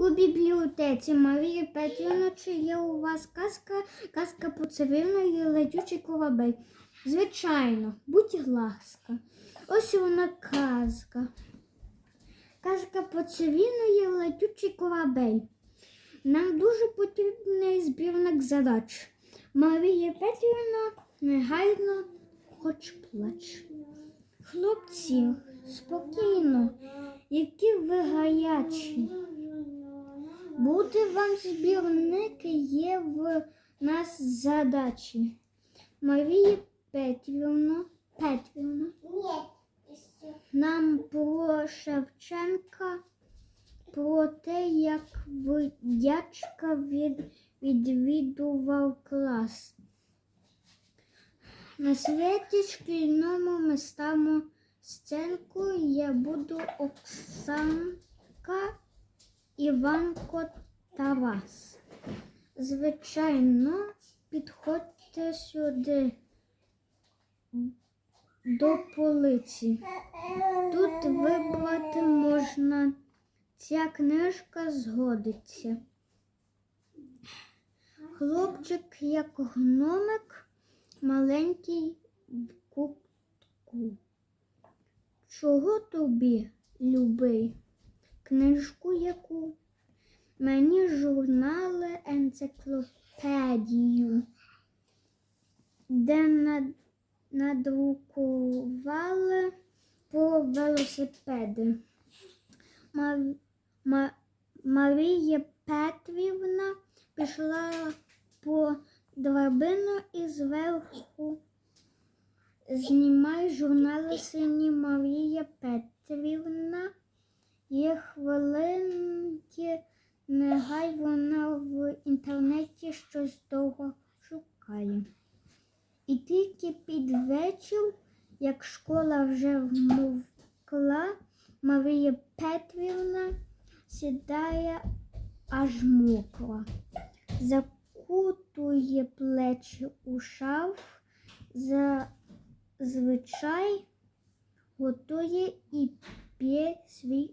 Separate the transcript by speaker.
Speaker 1: У бібліотеці Марії Петрівна, чи є у вас казка, казка по цивільної летючий корабель? Звичайно, будь ласка. Ось вона казка. Казка по цивільної летючий корабель. Нам дуже потрібний збірник задач. Марія Петрівна негайно хоч плач. Хлопці, спокійно, які ви гарячі. Буде вам збірник, є в нас задачі. Марія Петрівна, Петрівна, нам про Шевченка, про те, як дячка від, відвідував клас. На святі шкільному ми ставимо сценку, я буду Оксанка, Іванко Тарас. Звичайно, підходьте сюди до полиці. Тут вибрати можна. Ця книжка згодиться. Хлопчик, як гномик, маленький в кутку. Чого тобі, любий? Книжку яку? Мені журнали енциклопедію, де надрукували про велосипеди. Мар, Ма- Марія Петрівна пішла по драбину і зверху знімає журнали сині Марія Петрівна. Є хвилинки, негай вона в інтернеті щось довго шукає. І тільки під вечір, як школа вже вмовкла, Марія Петрівна сідає аж мокра, закутує плечі у шарф, зазвичай готує і п'є свій.